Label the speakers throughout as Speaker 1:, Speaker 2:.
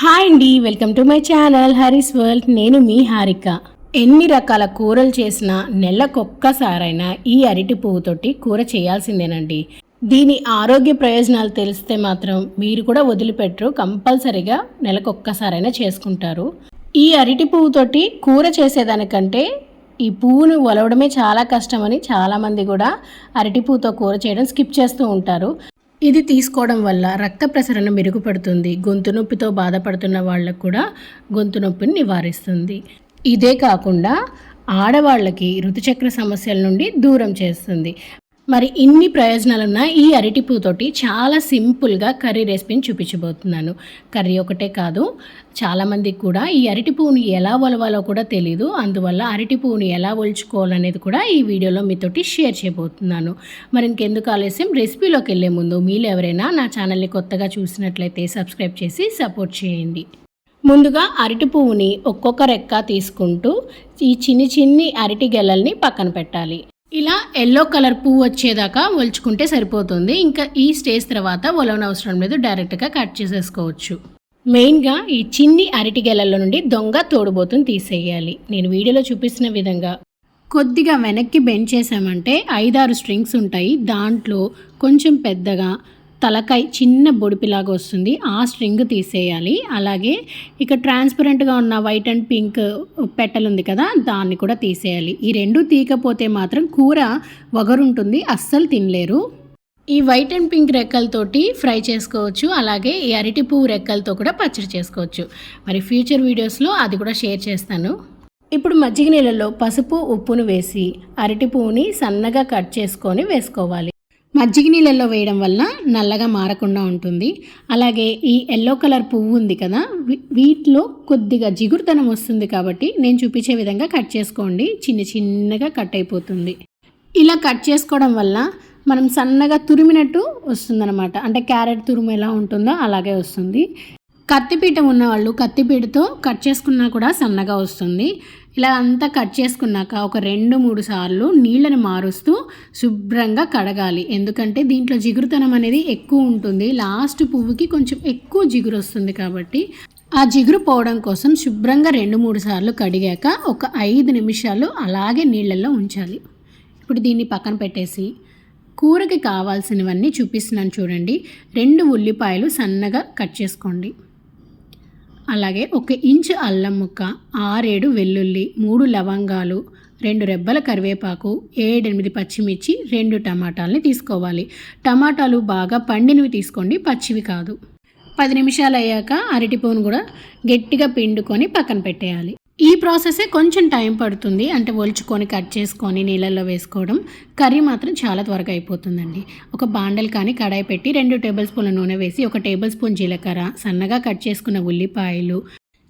Speaker 1: Hi అండి welcome to my channel Hari's world. నేను మీ హారిక. ఎన్ని రకాల కూరలు చేసినా నెలకొక్కసారైనా ఈ అరటి పువ్వుతోటి కూర చేయాల్సిందేనండి. దీని ఆరోగ్య ప్రయోజనాలు తెలిస్తే మాత్రం మీరు కూడా వదిలిపెట్టరు కంపల్సరిగా నెలకొక్కసారైనా చేసుకుంటారు. ఈ అరటి పువ్వుతోటి కూర చేసేదానికంటే ఈ పువ్వును ఒలవడమే చాలా కష్టమని చాలామంది కూడా అరటి పువ్వుతో కూర చేయడం స్కిప్ చేస్తూ ఉంటారు. ఇది తీసుకోవడం వల్ల రక్త ప్రసరణ మెరుగుపడుతుంది. గొంతు నొప్పితో బాధపడుతున్న వాళ్ళకు కూడా గొంతు నొప్పిని నివారిస్తుంది. ఇదే కాకుండా ఆడవాళ్ళకి ఋతుచక్ర సమస్యల నుండి దూరం చేస్తుంది. మరి ఇన్ని ప్రయోజనాలున్న ఈ అరటి పువ్వుతోటి చాలా సింపుల్గా కర్రీ రెసిపీని చూపించబోతున్నాను. కర్రీ ఒకటే కాదు చాలామందికి కూడా ఈ అరటి పువ్వుని ఎలా ఒలవాలో కూడా తెలియదు అందువల్ల అరటి పువ్వుని ఎలా ఒలుచుకోవాలనేది కూడా ఈ వీడియోలో మీతోటి షేర్ చేయబోతున్నాను. మరి ఇంకెందుకు ఆలస్యం? రెసిపీలోకి వెళ్ళే ముందు మీరు ఎవరైనా నా ఛానల్ని కొత్తగా చూసినట్లయితే సబ్స్క్రైబ్ చేసి సపోర్ట్ చేయండి. ముందుగా అరటి పువ్వుని ఒక్కొక్క రెక్క తీసుకుంటూ ఈ చిన్ని చిన్ని అరటి గెలల్ని పక్కన పెట్టాలి. ఇలా ఎల్లో కలర్ పువ్వు వచ్చేదాకా ఒలుచుకుంటే సరిపోతుంది. ఇంకా ఈ స్టేజ్ తర్వాత ఒలవనవసరం లేదు డైరెక్ట్గా కట్ చేసేసుకోవచ్చు. మెయిన్గా ఈ చిన్ని అరటి గెలల్లో నుండి దొంగ తోడుబోతుని తీసేయాలి. నేను వీడియోలో చూపిస్తున్న విధంగా కొద్దిగా వెనక్కి బెండ్ చేసామంటే ఐదారు స్ట్రింగ్స్ ఉంటాయి. దాంట్లో కొంచెం పెద్దగా తలకాయ చిన్న బొడిపిలాగా వస్తుంది. ఆ స్ట్రింగ్ తీసేయాలి. అలాగే ఇక ట్రాన్స్పరెంట్గా ఉన్న వైట్ అండ్ పింక్ పెట్టెలు ఉంది కదా దాన్ని కూడా తీసేయాలి. ఈ రెండు తీయకపోతే మాత్రం కూర వగరుంటుంది అస్సలు తినలేరు. ఈ వైట్ అండ్ పింక్ రెక్కలతోటి ఫ్రై చేసుకోవచ్చు. అలాగే ఈ అరటి పువ్వు రెక్కలతో కూడా పచ్చడి చేసుకోవచ్చు. మరి ఫ్యూచర్ వీడియోస్లో అది కూడా షేర్ చేస్తాను. ఇప్పుడు మజ్జిగ నీళ్ళలో పసుపు ఉప్పును వేసి అరటి పువ్వుని సన్నగా కట్ చేసుకొని వేసుకోవాలి. మజ్జిగ నీళ్ళల్లో వేయడం వల్ల నల్లగా మారకుండా ఉంటుంది. అలాగే ఈ ఎల్లో కలర్ పువ్వు ఉంది కదా వీ- వీటిలో కొద్దిగా జిగురుతనం వస్తుంది కాబట్టి నేను చూపించే విధంగా కట్ చేసుకోండి. చిన్న చిన్నగా కట్ అయిపోతుంది. ఇలా కట్ చేసుకోవడం వల్ల మనం సన్నగా తురిమినట్టు వస్తుందన్నమాట. అంటే క్యారెట్ తురుము ఎలా ఉంటుందో అలాగే వస్తుంది. కత్తిపీట ఉన్నవాళ్ళు కత్తిపీటతో కట్ చేసుకున్నా కూడా సన్నగా వస్తుంది. ఇలా అంతా కట్ చేసుకున్నాక ఒక రెండు మూడు సార్లు నీళ్ళని మారుస్తూ శుభ్రంగా కడగాలి. ఎందుకంటే దీంట్లో జిగురుతనం అనేది ఎక్కువ ఉంటుంది. లాస్ట్ పువ్వుకి కొంచెం ఎక్కువ జిగురు వస్తుంది కాబట్టి ఆ జిగురు పోవడం కోసం శుభ్రంగా రెండు మూడు సార్లు కడిగాక ఒక ఐదు నిమిషాలు అలాగే నీళ్ళల్లో ఉంచాలి. ఇప్పుడు దీన్ని పక్కన పెట్టేసి కూరకి కావాల్సినవన్నీ చూపిస్తున్నాను చూడండి. రెండు ఉల్లిపాయలు సన్నగా కట్ చేసుకోండి. అలాగే ఒక ఇంచు అల్లం ముక్క ఆరేడు వెల్లుల్లి మూడు లవంగాలు రెండు రెబ్బల కరివేపాకు ఏడెనిమిది పచ్చిమిర్చి రెండు టమాటాలని తీసుకోవాలి. టమాటాలు బాగా పండినవి తీసుకోండి పచ్చివి కాదు. పది నిమిషాలు అయ్యాక అరటిపోను కూడా గట్టిగా పిండుకొని పక్కన పెట్టేయాలి. ఈ ప్రాసెసే కొంచెం టైం పడుతుంది. అంటే ఒలుచుకొని కట్ చేసుకొని నీళ్ళల్లో వేసుకోవడం కర్రీ మాత్రం చాలా త్వరగా అయిపోతుందండి. ఒక బాండల్ కానీ కడాయి పెట్టి రెండు టేబుల్ స్పూన్ల నూనె వేసి ఒక టేబుల్ స్పూన్ జీలకర్ర సన్నగా కట్ చేసుకున్న ఉల్లిపాయలు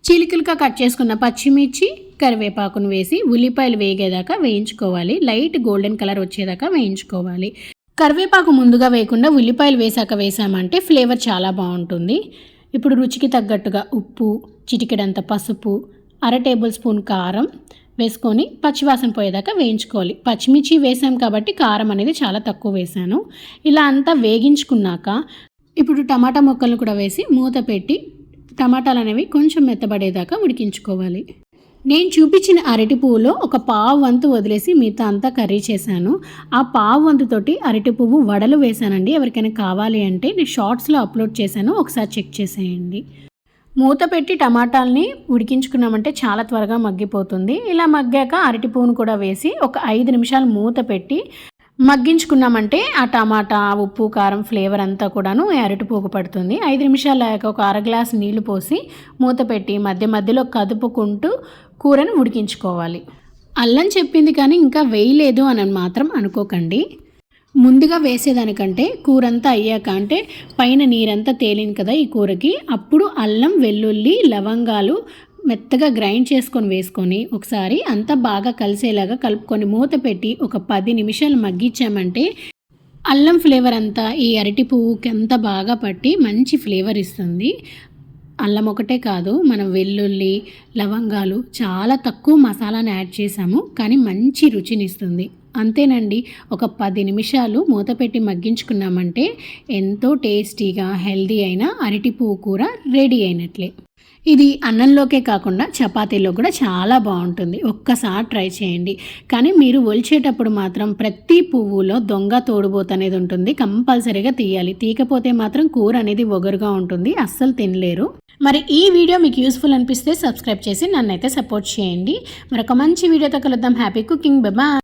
Speaker 1: చిలికలుగా కట్ చేసుకున్న పచ్చిమిర్చి కరివేపాకును వేసి ఉల్లిపాయలు వేగేదాకా వేయించుకోవాలి. లైట్ గోల్డెన్ కలర్ వచ్చేదాకా వేయించుకోవాలి. కరివేపాకు ముందుగా వేయకుండా ఉల్లిపాయలు వేసాక వేసామంటే ఫ్లేవర్ చాలా బాగుంటుంది. ఇప్పుడు రుచికి తగ్గట్టుగా ఉప్పు చిటికెడంత పసుపు అర టేబుల్ స్పూన్ కారం వేసుకొని పచ్చివాసన పోయేదాకా వేయించుకోవాలి. పచ్చిమిర్చి వేసాం కాబట్టి కారం అనేది చాలా తక్కువ వేసాను. ఇలా అంతా వేగించుకున్నాక ఇప్పుడు టమాటా ముక్కలను కూడా వేసి మూత పెట్టి టమాటాలు అనేవి కొంచెం మెత్తబడేదాకా ఉడికించుకోవాలి. నేను చూపించిన అరటి పువ్వులో ఒక పావు వంతు వదిలేసి మిగతా అంతా కర్రీ చేశాను. ఆ పావు వంతుతోటి అరటి పువ్వు వడలు వేశానండి. ఎవరికైనా కావాలి అంటే నేను షార్ట్స్లో అప్లోడ్ చేశాను. ఒకసారి చెక్ చేసేయండి. మూత పెట్టి టమాటాలని ఉడికించుకున్నామంటే చాలా త్వరగా మగ్గిపోతుంది. ఇలా మగ్గాక అరటి పువ్వును కూడా వేసి ఒక ఐదు నిమిషాలు మూత పెట్టి మగ్గించుకున్నామంటే ఆ టమాటా ఉప్పు కారం ఫ్లేవర్ అంతా కూడాను అరటి పోగు పడుతుంది. ఐదు నిమిషాలు అయ్యాక ఒక అర గ్లాస్ నీళ్ళు పోసి మూత పెట్టి మధ్య మధ్యలో కదుపుకుంటూ కూరను ఉడికించుకోవాలి. అల్లం చెప్పింది కానీ ఇంకా వేయలేదు అని మాత్రం అనుకోకండి. ముందుగా వేసేదానికంటే కూరంతా అయ్యాక అంటే పైన నీరంతా తేలింది కదా ఈ కూరకి అప్పుడు అల్లం వెల్లుల్లి లవంగాలు మెత్తగా గ్రైండ్ చేసుకొని వేసుకొని ఒకసారి అంతా బాగా కలిసేలాగా కలుపుకొని మూత పెట్టి ఒక పది నిమిషాలు మగ్గించామంటే అల్లం ఫ్లేవర్ అంతా ఈ అరటి పువ్వుకి అంతా బాగా పట్టి మంచి ఫ్లేవర్ ఇస్తుంది. అల్లం ఒకటే కాదు మనం వెల్లుల్లి లవంగాలు చాలా తక్కువ మసాలాను యాడ్ చేసాము కానీ మంచి రుచినిస్తుంది. అంతేనండి ఒక పది నిమిషాలు మూత పెట్టి మగ్గించుకున్నామంటే ఎంతో టేస్టీగా హెల్దీ అయిన అరటి పువ్వు కూర రెడీ అయినట్లే. ఇది అన్నంలోకే కాకుండా చపాతీలో కూడా చాలా బాగుంటుంది. ఒక్కసారి ట్రై చేయండి. కానీ మీరు ఒలిచేటప్పుడు మాత్రం ప్రతి పువ్వులో దొంగ తోడుబోత అనేది ఉంటుంది. కంపల్సరీగా తీయాలి. తీయకపోతే మాత్రం కూర అనేది ఒగరుగా ఉంటుంది. అస్సలు తినలేరు. మరి ఈ వీడియో మీకు యూస్ఫుల్ అనిపిస్తే సబ్స్క్రైబ్ చేసి నన్నైతే సపోర్ట్ చేయండి. మరొక మంచి వీడియోతో కలుద్దాం. హ్యాపీ కుకింగ్ బాబా